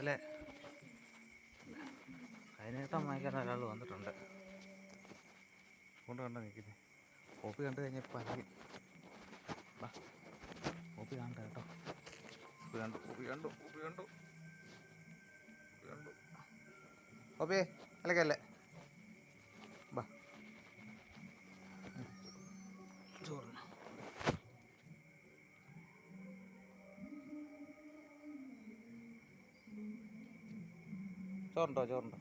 രാവിലെ കൈനീട്ടം വാങ്ങിക്കാൻ ഒരാൾ വന്നിട്ടുണ്ട്. കൊണ്ട് കണ്ട നിൽക്കുന്നത് കോപ്പി കണ്ടു കഴിഞ്ഞാൽ അറിയും കോപ്പി കാണണ്ട കേട്ടോ. കോപ്പി കണ്ടു കോപ്പി കണ്ടു കോപ്പി കണ്ടു. കോപ്പി കണ്ടു. കോപ്പി. അലക്കല്ലേ? ചോറുണ്ടോ? ചോറുണ്ടോ?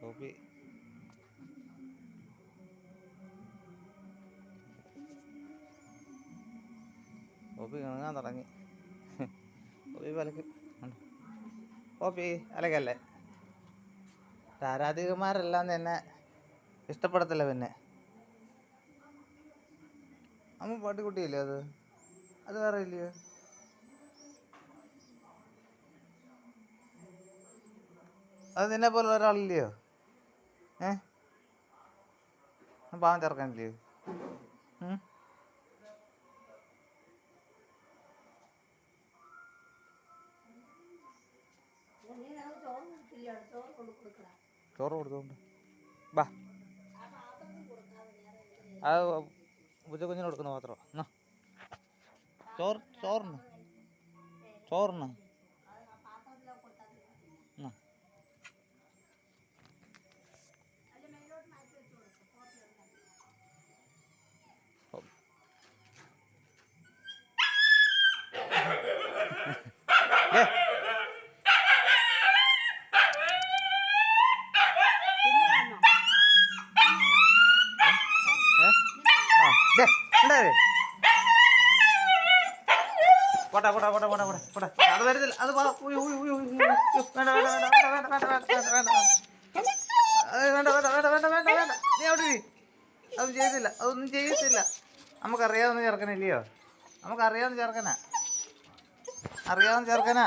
കോപ്പി കോപ്പി കിണങ്ങാൻ തുടങ്ങി. കോപ്പി വിലക്ക്. കോപ്പി അലക്കല്ലേ ആരാധികമാരെല്ലാം തന്നെ ഇഷ്ടപ്പെടത്തില്ല പിന്നെ. അമ്മ പാട്ടുകുട്ടിയല്ലേ അത്? അത് വേറെ ഇല്ലയോ? അത് നിന്നെ പോലെ ഒരാളില്ലയോ? ഏ? പാവം ചേർക്കാനില്ലയോ? ചോറ് കൊടുത്തോണ്ട്. ബാ. അത് പൂജക്കുഞ്ഞിന് കൊടുക്കുന്ന പാത്രം എന്നാ? ചോറ് ചോറിന്. ചോറിന്. എന്നാ? പോട്ടെ പോട്ടെ പോട്ടെ പോട്ടെ പോട്ടെ പോട്ടെ അത് വരത്തില്ല അത്. വേണ്ട വേണ്ട നീ അവിടെ അതൊന്നും ചെയ്തില്ല അതൊന്നും ചെയ്യത്തില്ല നമുക്കറിയാവുന്ന ചെറുക്കനില്ലയോ നമുക്കറിയാവുന്ന ചെറുക്കനാ അറിയാവുന്ന ചെറുക്കനാ